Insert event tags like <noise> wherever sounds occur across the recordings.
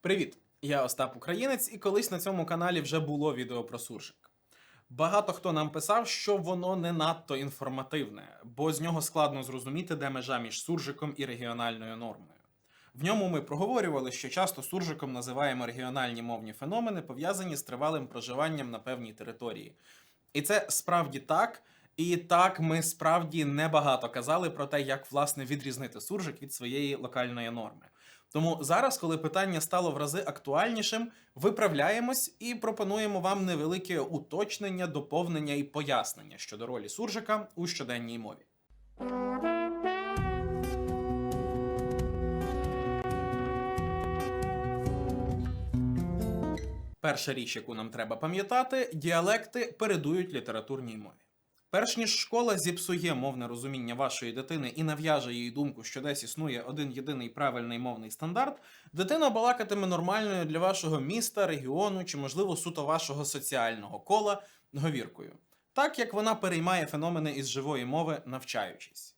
Привіт! Я Остап Українець, і колись на цьому каналі вже було відео про суржик. Багато хто нам писав, що воно не надто інформативне, бо з нього складно зрозуміти, де межа між суржиком і регіональною нормою. В ньому ми проговорювали, що часто суржиком називаємо регіональні мовні феномени, пов'язані з тривалим проживанням на певній території. І це справді так. І так ми справді небагато казали про те, як власне відрізнити суржик від своєї локальної норми. Тому зараз, коли питання стало в рази актуальнішим, виправляємось і пропонуємо вам невелике уточнення, доповнення і пояснення щодо ролі суржика у щоденній мові. Перша річ, яку нам треба пам'ятати, діалекти передують літературній мові. Перш ніж школа зіпсує мовне розуміння вашої дитини і нав'яже їй думку, що десь існує один єдиний правильний мовний стандарт, дитина балакатиме нормальною для вашого міста, регіону чи, можливо, суто вашого соціального кола говіркою, так як вона переймає феномени із живої мови, навчаючись.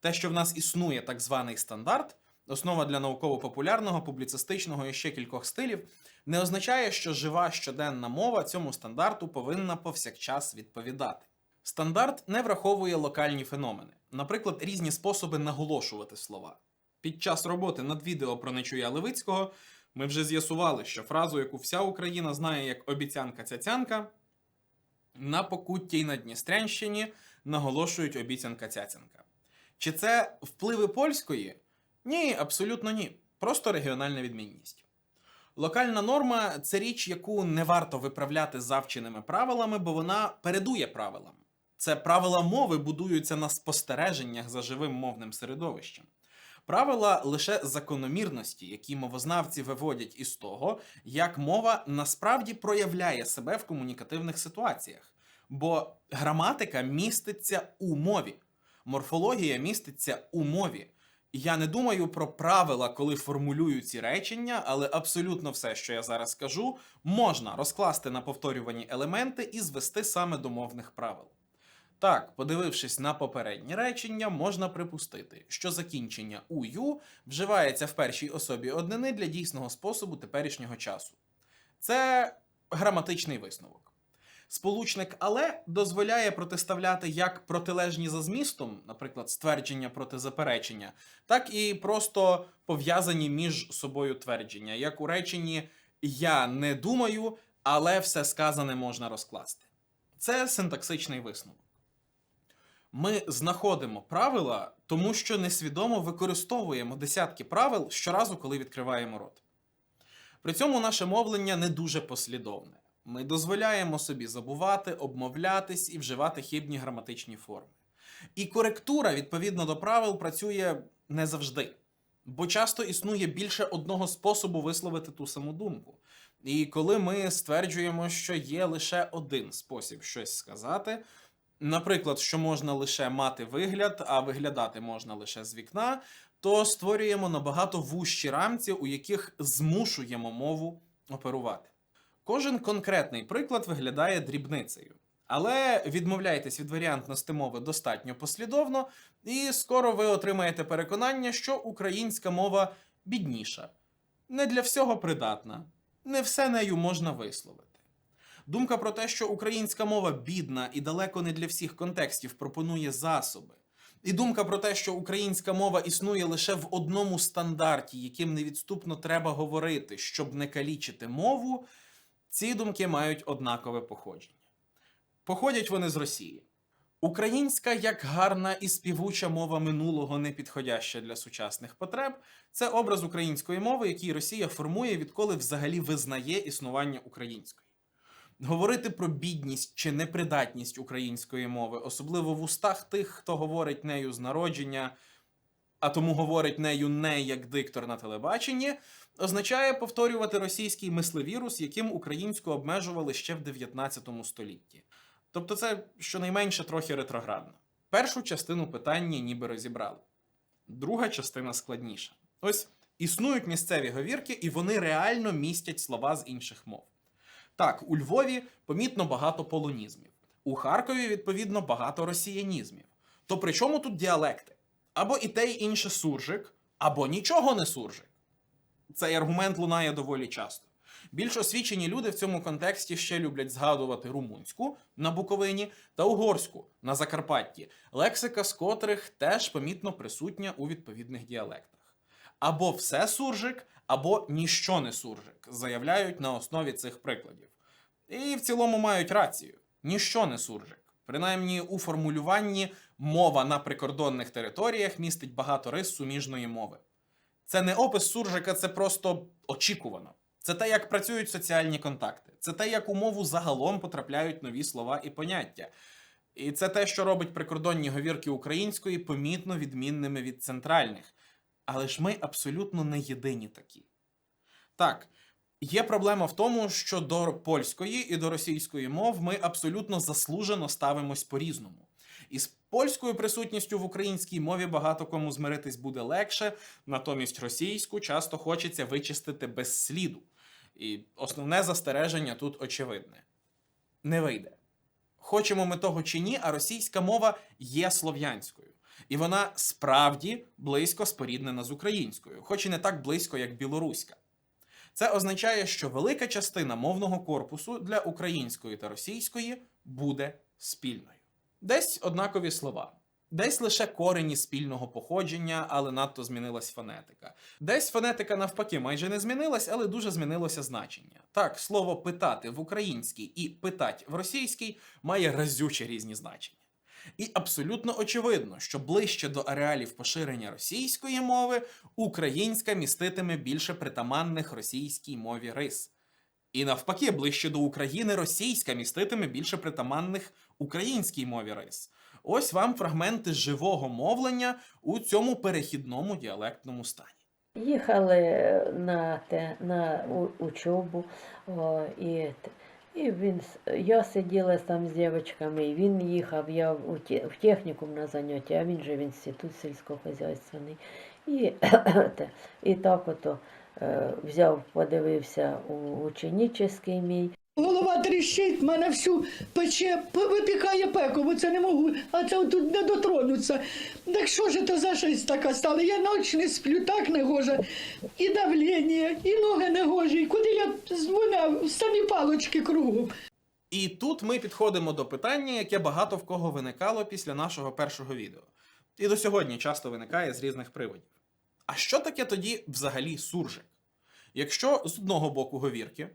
Те, що в нас існує так званий стандарт, основа для науково-популярного, публіцистичного і ще кількох стилів, не означає, що жива щоденна мова цьому стандарту повинна повсякчас відповідати. Стандарт не враховує локальні феномени, наприклад, різні способи наголошувати слова. Під час роботи над відео про Нечуя Левицького ми вже з'ясували, що фразу, яку вся Україна знає як обіцянка цяцянка, на Покутті й на Дністрянщині наголошують обіцянка цяцянка. Чи це впливи польської? Ні, абсолютно ні. Просто регіональна відмінність. Локальна норма це річ, яку не варто виправляти завченими правилами, бо вона передує правилам. Це правила мови будуються на спостереженнях за живим мовним середовищем. Правила лише закономірності, які мовознавці виводять із того, як мова насправді проявляє себе в комунікативних ситуаціях. Бо граматика міститься у мові, морфологія міститься у мові. Я не думаю про правила, коли формулюю ці речення, але абсолютно все, що я зараз скажу, можна розкласти на повторювані елементи і звести саме до мовних правил. Так, подивившись на попередні речення, можна припустити, що закінчення ую вживається в першій особі однини для дійсного способу теперішнього часу. Це граматичний висновок. Сполучник але дозволяє протиставляти як протилежні за змістом, наприклад, ствердження проти заперечення, так і просто пов'язані між собою твердження, як у реченні Я не думаю, але все сказане можна розкласти. Це синтаксичний висновок. Ми знаходимо правила, тому що несвідомо використовуємо десятки правил щоразу, коли відкриваємо рот. При цьому наше мовлення не дуже послідовне. Ми дозволяємо собі забувати, обмовлятись і вживати хибні граматичні форми. І коректура відповідно до правил працює не завжди, бо часто існує більше одного способу висловити ту саму думку. І коли ми стверджуємо, що є лише один спосіб щось сказати, наприклад, що можна лише мати вигляд, а виглядати можна лише з вікна, то створюємо набагато вужчі рамці, у яких змушуємо мову оперувати. Кожен конкретний приклад виглядає дрібницею. Але відмовляйтесь від варіантності мови достатньо послідовно, і скоро ви отримаєте переконання, що українська мова бідніша, не для всього придатна, не все нею можна висловити. Думка про те, що українська мова бідна і далеко не для всіх контекстів пропонує засоби. І думка про те, що українська мова існує лише в одному стандарті, яким невідступно треба говорити, щоб не калічити мову, ці думки мають однакове походження. Походять вони з Росії. Українська, як гарна і співуча мова минулого, не підходяща для сучасних потреб, це образ української мови, який Росія формує, відколи взагалі визнає існування української. Говорити про бідність чи непридатність української мови, особливо в устах тих, хто говорить нею з народження, а тому говорить нею не як диктор на телебаченні, означає повторювати російський мислевірус, яким українську обмежували ще в 19 столітті. Тобто це щонайменше трохи ретроградно. Першу частину питання ніби розібрали. Друга частина складніша. Ось існують місцеві говірки, і вони реально містять слова з інших мов. Так, у Львові помітно багато полонізмів, у Харкові, відповідно, багато росіянізмів. То при чому тут діалекти? Або і те, і інше суржик, або нічого не суржик. Цей аргумент лунає доволі часто. Більш освічені люди в цьому контексті ще люблять згадувати румунську на Буковині та угорську на Закарпатті, лексика з котрих теж помітно присутня у відповідних діалектах. Або все суржик, або ніщо не суржик, заявляють на основі цих прикладів. І в цілому мають рацію: ніщо не суржик. Принаймні у формулюванні мова на прикордонних територіях містить багато рис суміжної мови. Це не опис суржика, це просто очікувано. Це те, як працюють соціальні контакти. Це те, як у мову загалом потрапляють нові слова і поняття. І це те, що робить прикордонні говірки української помітно відмінними від центральних. Але ж ми абсолютно не єдині такі. Так, є проблема в тому, що до польської і до російської мов ми абсолютно заслужено ставимось по-різному. І з польською присутністю в українській мові багато кому змиритись буде легше, натомість російську часто хочеться вичистити без сліду. І основне застереження тут очевидне: не вийде. Хочемо ми того чи ні, а російська мова є слов'янською. І вона справді близько споріднена з українською, хоч і не так близько, як білоруська. Це означає, що велика частина мовного корпусу для української та російської буде спільною. Десь однакові слова, десь лише корені спільного походження, але надто змінилась фонетика. Десь фонетика навпаки майже не змінилась, але дуже змінилося значення. Так, слово питати в українській і питать в російській має разюче різні значення. І абсолютно очевидно, що ближче до ареалів поширення російської мови українська міститиме більше притаманних російській мові рис. І навпаки, ближче до України російська міститиме більше притаманних українській мові рис. Ось вам фрагменти живого мовлення у цьому перехідному діалектному стані. Їхали на, те, на учобу, і, і він, я сиділа там з дівчатками, і він їхав, я в, технікум на заняття, а він же в інститут сільськохозяйственний. І, <coughs> і так ото е, взяв, подивився у ученичий мій. Голова тріщить, мене всю пече, випікає пеку, бо це не можу, а це тут не дотронуться. Так що ж це за щось така стала? Я ночі не сплю, так не гоже. І давлення, і ноги не гожі. І куди я дзвонив, самі палочки кругом. І тут ми підходимо до питання, яке багато в кого виникало після нашого першого відео. І до сьогодні часто виникає з різних приводів. А що таке тоді взагалі суржик? Якщо з одного боку говірки,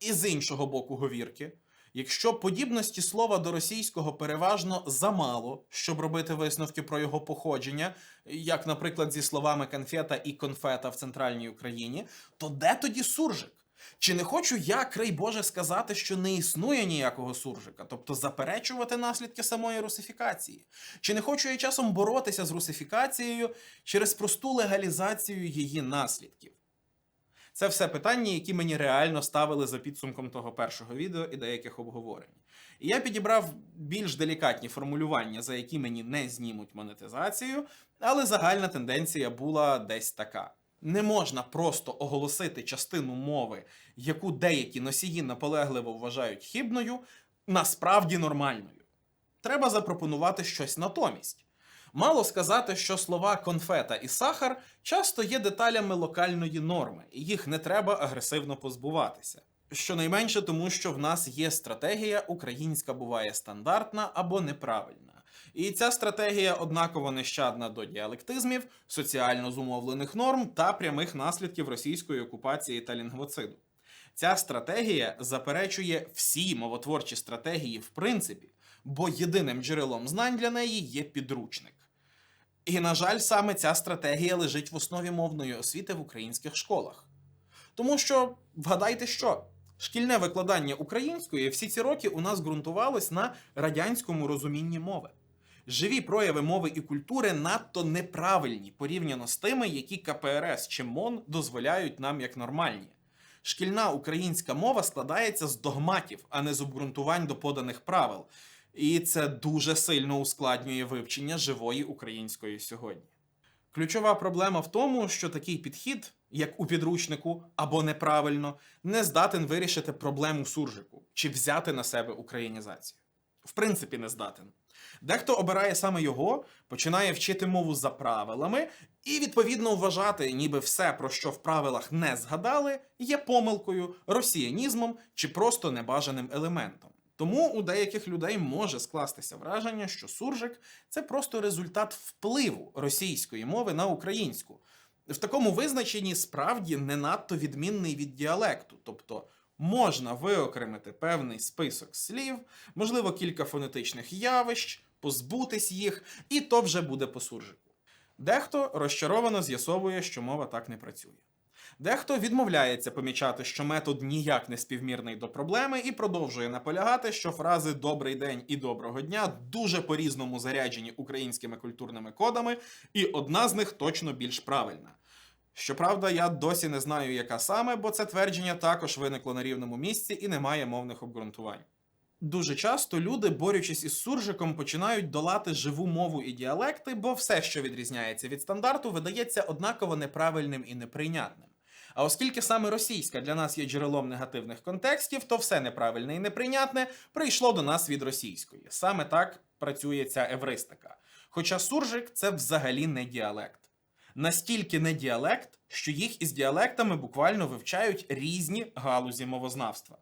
і з іншого боку говірки, якщо подібності слова до російського переважно замало, щоб робити висновки про його походження, як, наприклад, зі словами конфета і конфета в центральній Україні, то де тоді суржик? Чи не хочу я, край Боже, сказати, що не існує ніякого суржика, тобто заперечувати наслідки самої русифікації? Чи не хочу я часом боротися з русифікацією через просту легалізацію її наслідків? Це все питання, які мені реально ставили за підсумком того першого відео і деяких обговорень. І я підібрав більш делікатні формулювання, за які мені не знімуть монетизацію, але загальна тенденція була десь така. Не можна просто оголосити частину мови, яку деякі носії наполегливо вважають хибною, насправді нормальною. Треба запропонувати щось натомість. Мало сказати, що слова конфета і сахар часто є деталями локальної норми, і їх не треба агресивно позбуватися. Щонайменше тому, що в нас є стратегія українська буває стандартна або неправильна. І ця стратегія однаково нещадна до діалектизмів, соціально зумовлених норм та прямих наслідків російської окупації та лінгвоциду. Ця стратегія заперечує всі мовотворчі стратегії в принципі, бо єдиним джерелом знань для неї є підручник. І, на жаль, саме ця стратегія лежить в основі мовної освіти в українських школах. Тому що, вгадайте що, шкільне викладання української всі ці роки у нас ґрунтувалось на радянському розумінні мови. Живі прояви мови і культури надто неправильні порівняно з тими, які КПРС чи МОН дозволяють нам як нормальні. Шкільна українська мова складається з догматів, а не з обґрунтувань до поданих правил. І це дуже сильно ускладнює вивчення живої української сьогодні. Ключова проблема в тому, що такий підхід, як у підручнику або неправильно, не здатен вирішити проблему суржику чи взяти на себе українізацію. В принципі, не здатен. Дехто обирає саме його, починає вчити мову за правилами і відповідно вважати, ніби все, про що в правилах не згадали, є помилкою, росіянізмом чи просто небажаним елементом. Тому у деяких людей може скластися враження, що суржик це просто результат впливу російської мови на українську. В такому визначенні справді не надто відмінний від діалекту, тобто можна виокремити певний список слів, можливо, кілька фонетичних явищ, позбутись їх, і то вже буде по суржику. Дехто розчаровано з'ясовує, що мова так не працює. Дехто відмовляється помічати, що метод ніяк не співмірний до проблеми, і продовжує наполягати, що фрази Добрий день і доброго дня дуже по-різному заряджені українськими культурними кодами, і одна з них точно більш правильна. Щоправда, я досі не знаю, яка саме, бо це твердження також виникло на рівному місці і не має мовних обґрунтувань. Дуже часто люди, борючись із суржиком, починають долати живу мову і діалекти, бо все, що відрізняється від стандарту, видається однаково неправильним і неприйнятним. А оскільки саме російська для нас є джерелом негативних контекстів, то все неправильне і неприйнятне прийшло до нас від російської. Саме так працює ця евристика. Хоча суржик це взагалі не діалект. Настільки не діалект, що їх із діалектами буквально вивчають різні галузі мовознавства.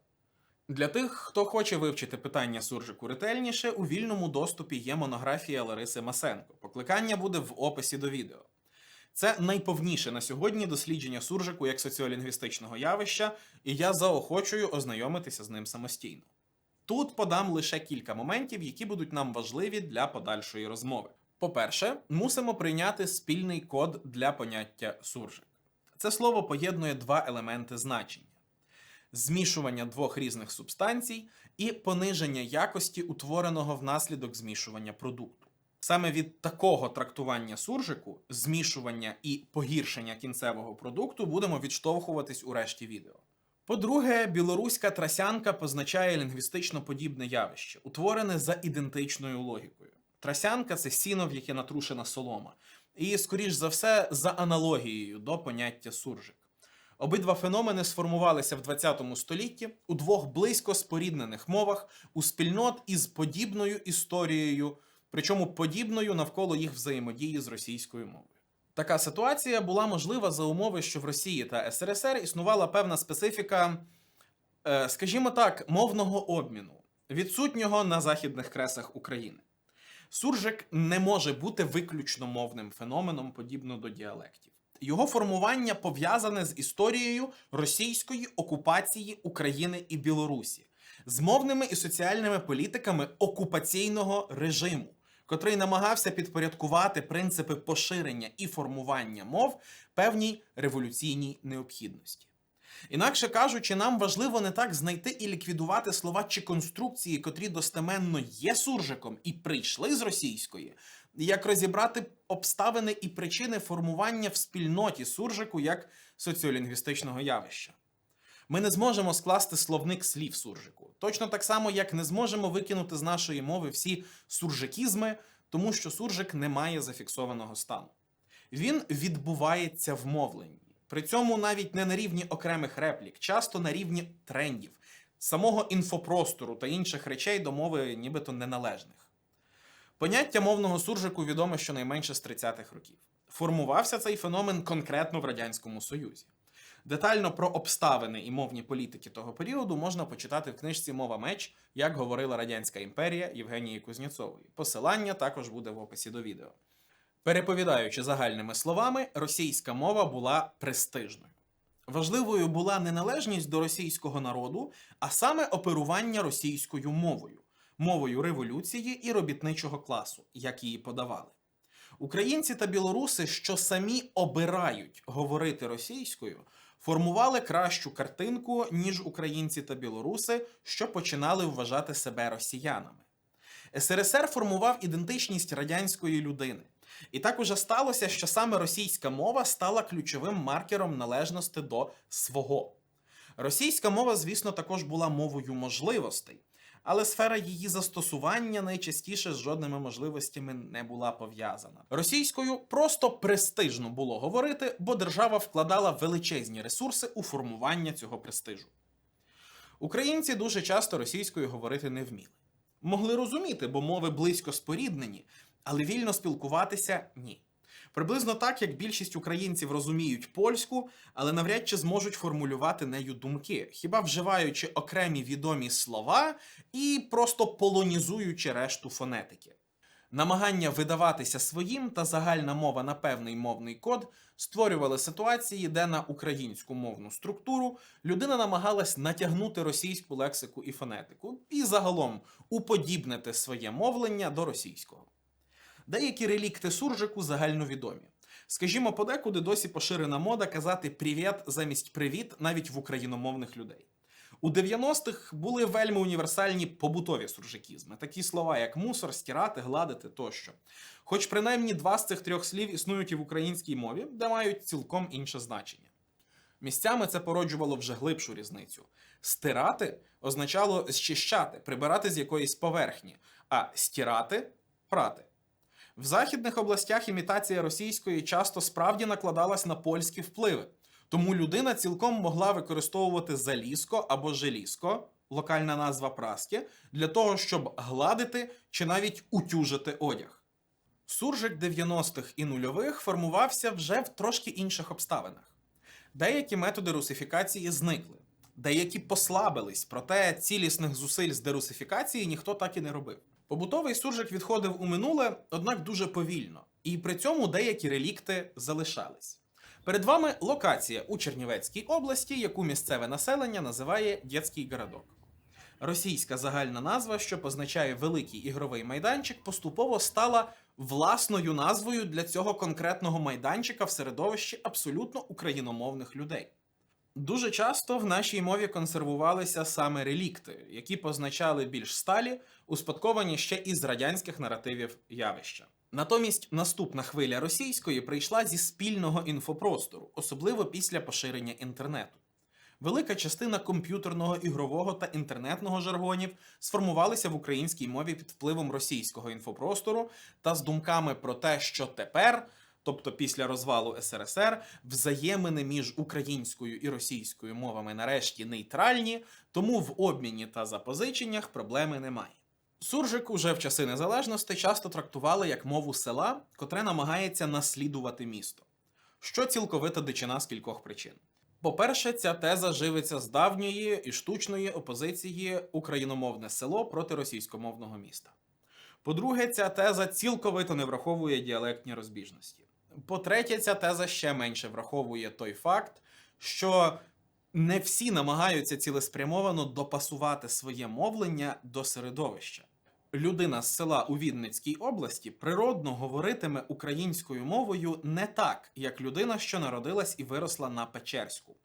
Для тих, хто хоче вивчити питання суржику ретельніше, у вільному доступі є монографія Лариси Масенко. Покликання буде в описі до відео. Це найповніше на сьогодні дослідження суржику як соціолінгвістичного явища, і я заохочую ознайомитися з ним самостійно. Тут подам лише кілька моментів, які будуть нам важливі для подальшої розмови. По-перше, мусимо прийняти спільний код для поняття суржик. Це слово поєднує два елементи значення: змішування двох різних субстанцій і пониження якості утвореного внаслідок змішування продукту. Саме від такого трактування суржику, змішування і погіршення кінцевого продукту будемо відштовхуватись у решті відео. По-друге, білоруська трасянка позначає лінгвістично подібне явище, утворене за ідентичною логікою. Трасянка це сіно, в яке натрушена солома, і, скоріш за все, за аналогією до поняття суржик. Обидва феномени сформувалися в 20 столітті у двох близько споріднених мовах у спільнот із подібною історією, причому подібною навколо їх взаємодії з російською мовою. Така ситуація була можлива за умови, що в Росії та СРСР існувала певна специфіка, е, скажімо так, мовного обміну, відсутнього на західних кресах України. Суржик не може бути виключно мовним феноменом, подібно до діалектів. Його формування пов'язане з історією російської окупації України і Білорусі, з мовними і соціальними політиками окупаційного режиму, котрий намагався підпорядкувати принципи поширення і формування мов певній революційній необхідності. Інакше кажучи, нам важливо не так знайти і ліквідувати слова чи конструкції, котрі достеменно є суржиком і прийшли з російської, як розібрати обставини і причини формування в спільноті суржику як соціолінгвістичного явища. Ми не зможемо скласти словник слів суржику, точно так само, як не зможемо викинути з нашої мови всі суржикізми, тому що суржик не має зафіксованого стану. Він відбувається в мовленні. При цьому навіть не на рівні окремих реплік, часто на рівні трендів, самого інфопростору та інших речей до мови нібито неналежних. Поняття мовного суржику відоме щонайменше з 30-х років. Формувався цей феномен конкретно в Радянському Союзі. Детально про обставини і мовні політики того періоду можна почитати в книжці Мова меч, як говорила Радянська імперія Євгенії Кузнєцової. Посилання також буде в описі до відео. Переповідаючи загальними словами, російська мова була престижною. Важливою була не належність до російського народу, а саме оперування російською мовою, мовою революції і робітничого класу, як її подавали. Українці та білоруси, що самі обирають говорити російською, формували кращу картинку, ніж українці та білоруси, що починали вважати себе росіянами. СРСР формував ідентичність радянської людини. І так уже сталося, що саме російська мова стала ключовим маркером належності до свого. Російська мова, звісно, також була мовою можливостей, але сфера її застосування найчастіше з жодними можливостями не була пов'язана. Російською просто престижно було говорити, бо держава вкладала величезні ресурси у формування цього престижу. Українці дуже часто російською говорити не вміли. Могли розуміти, бо мови близько споріднені, але вільно спілкуватися ні. Приблизно так, як більшість українців розуміють польську, але навряд чи зможуть формулювати нею думки, хіба вживаючи окремі відомі слова і просто полонізуючи решту фонетики. Намагання видаватися своїм та загальна мова на певний мовний код створювали ситуації, де на українську мовну структуру людина намагалась натягнути російську лексику і фонетику, і загалом уподібнити своє мовлення до російського. Деякі релікти суржику загальновідомі. Скажімо, подекуди досі поширена мода казати «привіт» замість привіт навіть в україномовних людей. У 90-х були вельми універсальні побутові суржикізми, такі слова, як мусор, стирати, гладити тощо. Хоч принаймні два з цих трьох слів існують і в українській мові, де мають цілком інше значення. Місцями це породжувало вже глибшу різницю. Стирати означало зчищати, прибирати з якоїсь поверхні, а стирати прати. В західних областях імітація російської часто справді накладалась на польські впливи. Тому людина цілком могла використовувати залізко або желізко, локальна назва праски, для того, щоб гладити чи навіть утюжити одяг. Суржик 90-х і нульових формувався вже в трошки інших обставинах. Деякі методи русифікації зникли, деякі послабились, проте цілісних зусиль з дерусифікації ніхто так і не робив. Побутовий суржик відходив у минуле, однак дуже повільно, і при цьому деякі релікти залишались. Перед вами локація у Чернівецькій області, яку місцеве населення називає Дєцький городок. Російська загальна назва, що позначає великий ігровий майданчик, поступово стала власною назвою для цього конкретного майданчика в середовищі абсолютно україномовних людей. Дуже часто в нашій мові консервувалися саме релікти, які позначали більш сталі, успадковані ще із радянських наративів явища. Натомість наступна хвиля російської прийшла зі спільного інфопростору, особливо після поширення інтернету. Велика частина комп'ютерного, ігрового та інтернетного жаргонів сформувалися в українській мові під впливом російського інфопростору та з думками про те, що тепер, тобто після розвалу СРСР, взаємини між українською і російською мовами нарешті нейтральні, тому в обміні та запозиченнях проблеми немає. Суржик уже в часи незалежності часто трактували як мову села, котре намагається наслідувати місто, що цілковита дичина з кількох причин. По-перше, ця теза живиться з давньої і штучної опозиції україномовне село проти російськомовного міста. По-друге, ця теза цілковито не враховує діалектні розбіжності. По-третє, ця теза ще менше враховує той факт, що не всі намагаються цілеспрямовано допасувати своє мовлення до середовища. Людина з села у Вінницькій області природно говоритиме українською мовою не так, як людина, що народилась і виросла на Печерську.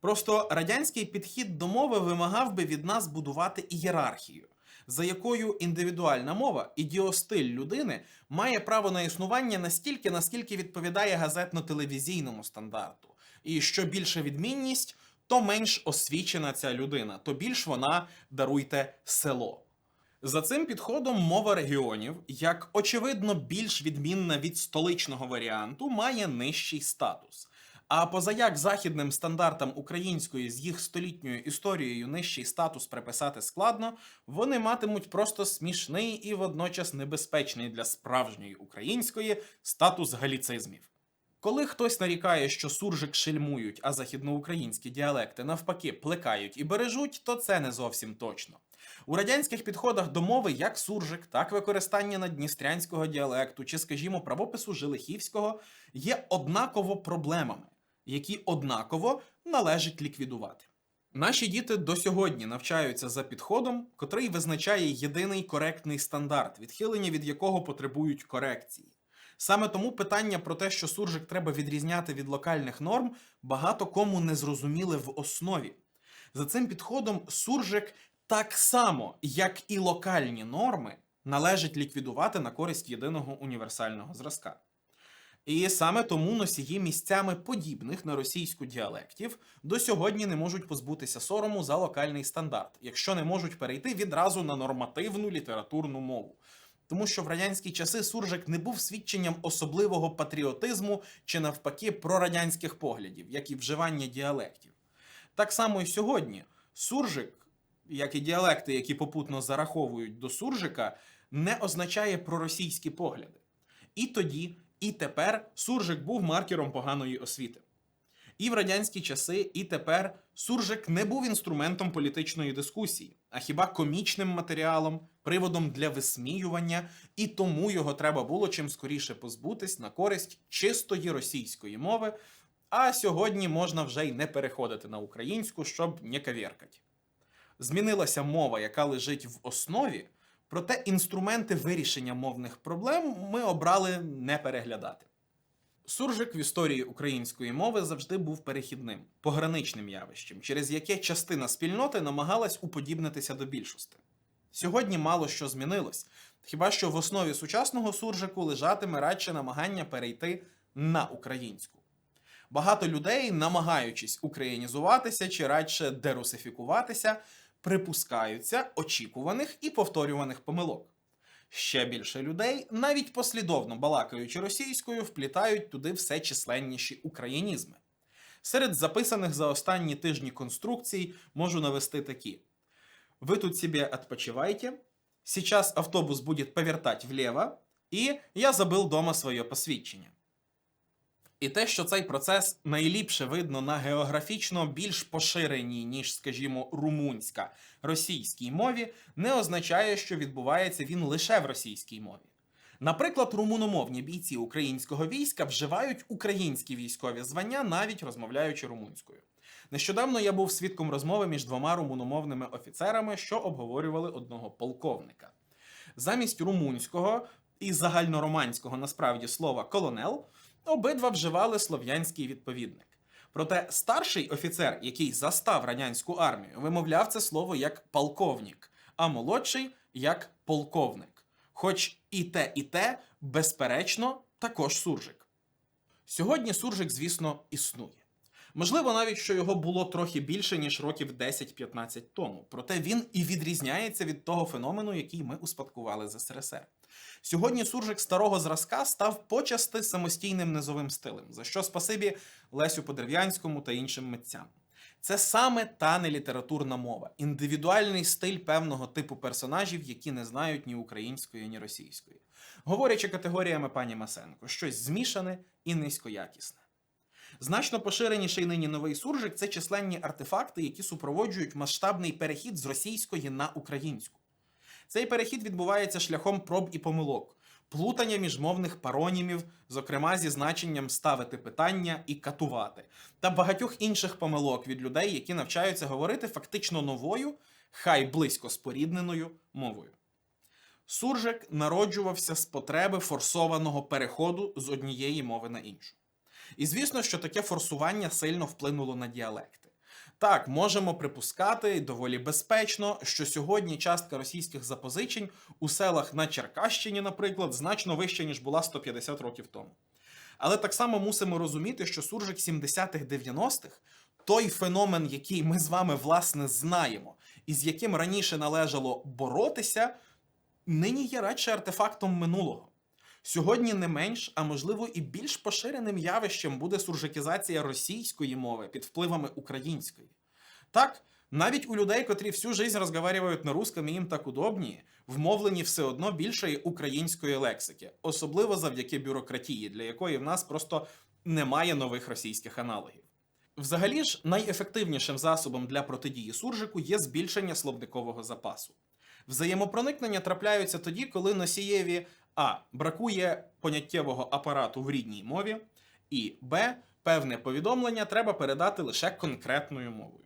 Просто радянський підхід до мови вимагав би від нас будувати ієрархію, за якою індивідуальна мова і діостиль людини має право на існування настільки, наскільки відповідає газетно-телевізійному стандарту. І що більша відмінність, то менш освічена ця людина, то більш вона даруйте село. За цим підходом мова регіонів, як очевидно більш відмінна від столичного варіанту, має нижчий статус. А позаяк західним стандартам української з їх столітньою історією нижчий статус приписати складно, вони матимуть просто смішний і водночас небезпечний для справжньої української статус галіцизмів. Коли хтось нарікає, що суржик шельмують, а західноукраїнські діалекти навпаки плекають і бережуть, то це не зовсім точно. У радянських підходах до мови як суржик, так використання наддністрянського діалекту чи, скажімо, правопису Жилихівського є однаково проблемами, які однаково належить ліквідувати. Наші діти до сьогодні навчаються за підходом, котрий визначає єдиний коректний стандарт, відхилення від якого потребують корекції. Саме тому питання про те, що суржик треба відрізняти від локальних норм, багато кому не зрозуміли в основі. За цим підходом суржик так само, як і локальні норми, належить ліквідувати на користь єдиного універсального зразка. І саме тому носії місцями подібних на російську діалектів до сьогодні не можуть позбутися сорому за локальний стандарт, якщо не можуть перейти відразу на нормативну літературну мову. Тому що в радянські часи суржик не був свідченням особливого патріотизму чи навпаки прорадянських поглядів, як і вживання діалектів. Так само і сьогодні суржик як і діалекти, які попутно зараховують до суржика, не означає проросійські погляди. І тоді, і тепер суржик був маркером поганої освіти. І в радянські часи, і тепер суржик не був інструментом політичної дискусії, а хіба комічним матеріалом, приводом для висміювання, і тому його треба було чим скоріше позбутись на користь чистої російської мови. А сьогодні можна вже й не переходити на українську, щоб не кавіркать. Змінилася мова, яка лежить в основі, проте інструменти вирішення мовних проблем ми обрали не переглядати. Суржик в історії української мови завжди був перехідним, пограничним явищем, через яке частина спільноти намагалась уподібнитися до більшості. Сьогодні мало що змінилось, хіба що в основі сучасного суржику лежатиме радше намагання перейти на українську. Багато людей, намагаючись українізуватися чи радше дерусифікуватися, припускаються очікуваних і повторюваних помилок. Ще більше людей, навіть послідовно балакаючи російською, вплітають туди все численніші українізми. Серед записаних за останні тижні конструкцій можу навести такі: Ви тут себе отпочивайте, сейчас автобус будет повертать влево, і я забыл дома своє посвідчення. І те, що цей процес найліпше видно на географічно більш поширеній, ніж, скажімо, румунська російській мові, не означає, що відбувається він лише в російській мові. Наприклад, румуномовні бійці українського війська вживають українські військові звання, навіть розмовляючи румунською. Нещодавно я був свідком розмови між двома румуномовними офіцерами, що обговорювали одного полковника. Замість румунського і загальнороманського насправді слова колонел обидва вживали слов'янський відповідник. Проте старший офіцер, який застав радянську армію, вимовляв це слово як полковник, а молодший як полковник. Хоч і те, і те, безперечно, також суржик. Сьогодні суржик, звісно, існує. Можливо, навіть що його було трохи більше, ніж років 10-15 тому. Проте він і відрізняється від того феномену, який ми успадкували з СРСР. Сьогодні суржик старого зразка став почасти самостійним низовим стилем, за що спасибі Лесю Подерв'янському та іншим митцям. Це саме та нелітературна мова, індивідуальний стиль певного типу персонажів, які не знають ні української, ні російської. Говорячи категоріями пані Масенко, щось змішане і низькоякісне. Значно поширеніший нині новий суржик це численні артефакти, які супроводжують масштабний перехід з російської на українську. Цей перехід відбувається шляхом проб і помилок, плутання міжмовних паронімів, зокрема зі значенням ставити питання і катувати, та багатьох інших помилок від людей, які навчаються говорити фактично новою, хай близько спорідненою мовою. Суржик народжувався з потреби форсованого переходу з однієї мови на іншу. І звісно, що таке форсування сильно вплинуло на діалекти. Так, можемо припускати доволі безпечно, що сьогодні частка російських запозичень у селах на Черкащині, наприклад, значно вища, ніж була 150 років тому. Але так само мусимо розуміти, що суржик 70-х 90-х той феномен, який ми з вами власне знаємо, і з яким раніше належало боротися, нині є радше артефактом минулого. Сьогодні не менш, а можливо і більш поширеним явищем буде суржикізація російської мови під впливами української. Так, навіть у людей, котрі всю жизнь розговарюють на русском і їм так удобніє, вмовлені все одно більшої української лексики, особливо завдяки бюрократії, для якої в нас просто немає нових російських аналогів. Взагалі ж, найефективнішим засобом для протидії суржику є збільшення словникового запасу. Взаємопроникнення трапляються тоді, коли носієві а. Бракує поняттєвого апарату в рідній мові, і Б. Певне повідомлення треба передати лише конкретною мовою.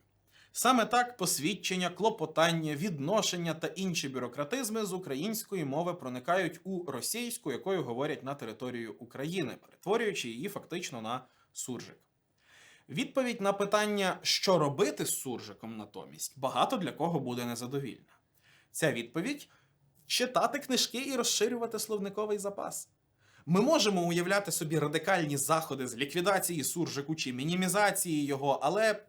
Саме так посвідчення, клопотання, відношення та інші бюрократизми з української мови проникають у російську, якою говорять на територію України, перетворюючи її фактично на суржик. Відповідь на питання, що робити з суржиком натомість, багато для кого буде незадовільна. Ця відповідь читати книжки і розширювати словниковий запас. Ми можемо уявляти собі радикальні заходи з ліквідації суржику чи мінімізації його, але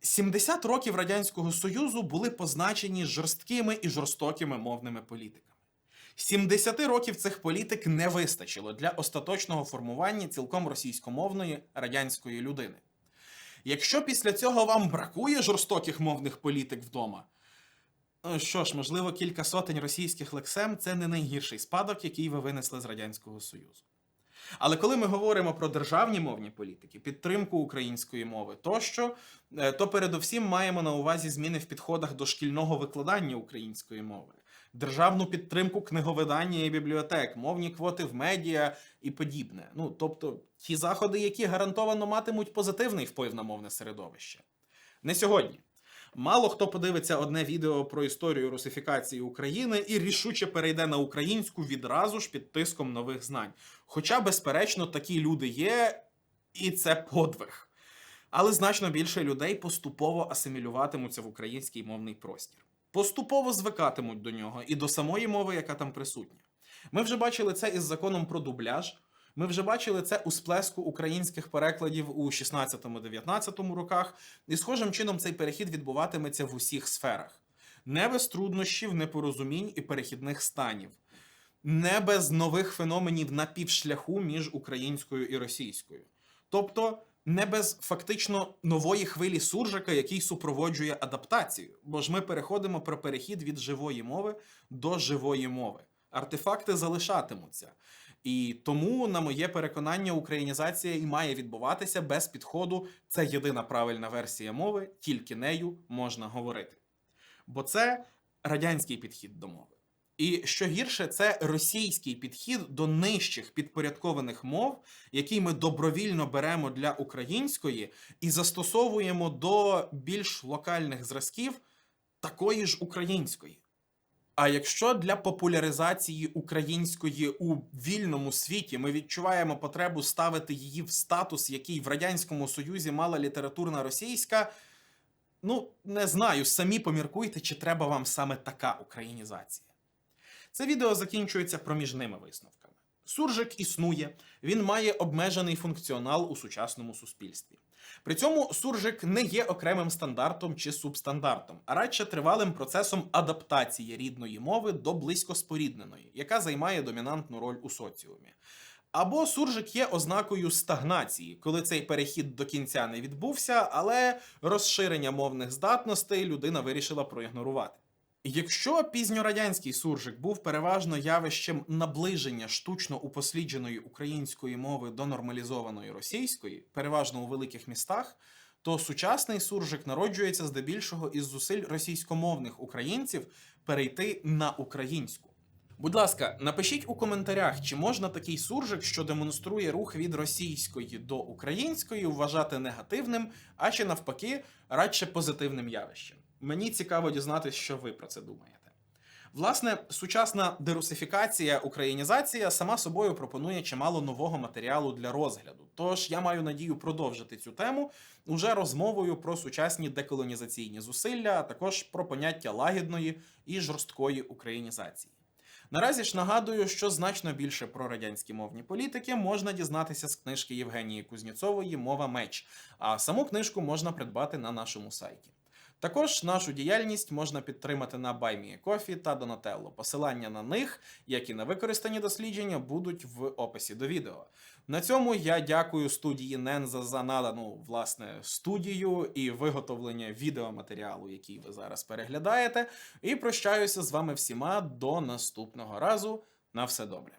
70 років Радянського Союзу були позначені жорсткими і жорстокими мовними політиками. 70 років цих політик не вистачило для остаточного формування цілком російськомовної радянської людини. Якщо після цього вам бракує жорстоких мовних політик вдома, що ж, можливо, кілька сотень російських лексем це не найгірший спадок, який ви винесли з Радянського Союзу. Але коли ми говоримо про державні мовні політики, підтримку української мови тощо, е, то передовсім маємо на увазі зміни в підходах до шкільного викладання української мови, державну підтримку книговидання і бібліотек, мовні квоти в медіа і подібне. Ну тобто ті заходи, які гарантовано матимуть позитивний вплив на мовне середовище. Не сьогодні. Мало хто подивиться одне відео про історію русифікації України і рішуче перейде на українську відразу ж під тиском нових знань. Хоча, безперечно, такі люди є, і це подвиг. Але значно більше людей поступово асимілюватимуться в український мовний простір. Поступово звикатимуть до нього і до самої мови, яка там присутня. Ми вже бачили це із законом про дубляж. Ми вже бачили це у сплеску українських перекладів у 16-19 роках, і схожим чином цей перехід відбуватиметься в усіх сферах. Не без труднощів, непорозумінь і перехідних станів, не без нових феноменів на півшляху між українською і російською. Тобто не без фактично нової хвилі суржика, який супроводжує адаптацію. Бо ж ми переходимо про перехід від живої мови до живої мови. Артефакти залишатимуться. І тому, на моє переконання, українізація і має відбуватися без підходу. Це єдина правильна версія мови, тільки нею можна говорити. Бо це радянський підхід до мови. І що гірше, це російський підхід до нижчих підпорядкованих мов, який ми добровільно беремо для української і застосовуємо до більш локальних зразків такої ж української. А якщо для популяризації української у вільному світі ми відчуваємо потребу ставити її в статус, який в Радянському Союзі мала літературна російська, ну не знаю, самі поміркуйте, чи треба вам саме така українізація. Це відео закінчується проміжними висновками. Суржик існує, він має обмежений функціонал у сучасному суспільстві. При цьому суржик не є окремим стандартом чи субстандартом, а радше тривалим процесом адаптації рідної мови до близько спорідненої, яка займає домінантну роль у соціумі. Або суржик є ознакою стагнації, коли цей перехід до кінця не відбувся, але розширення мовних здатностей людина вирішила проігнорувати. Якщо пізньорадянський суржик був переважно явищем наближення штучно упослідженої української мови до нормалізованої російської, переважно у великих містах, то сучасний суржик народжується здебільшого із зусиль російськомовних українців перейти на українську. Будь ласка, напишіть у коментарях, чи можна такий суржик, що демонструє рух від російської до української, вважати негативним, а чи навпаки, радше позитивним явищем. Мені цікаво дізнатися, що ви про це думаєте. Власне, сучасна дерусифікація, українізація сама собою пропонує чимало нового матеріалу для розгляду. Тож я маю надію продовжити цю тему уже розмовою про сучасні деколонізаційні зусилля, а також про поняття лагідної і жорсткої українізації. Наразі ж нагадую, що значно більше про радянські мовні політики можна дізнатися з книжки Євгенії Кузнєцової Мова меч. А саму книжку можна придбати на нашому сайті. Також нашу діяльність можна підтримати на BuyMeACoffee та Donatello. Посилання на них, як і на використані дослідження, будуть в описі до відео. На цьому я дякую студії Ненза за надану власне студію і виготовлення відеоматеріалу, який ви зараз переглядаєте. І прощаюся з вами всіма до наступного разу. На все добре.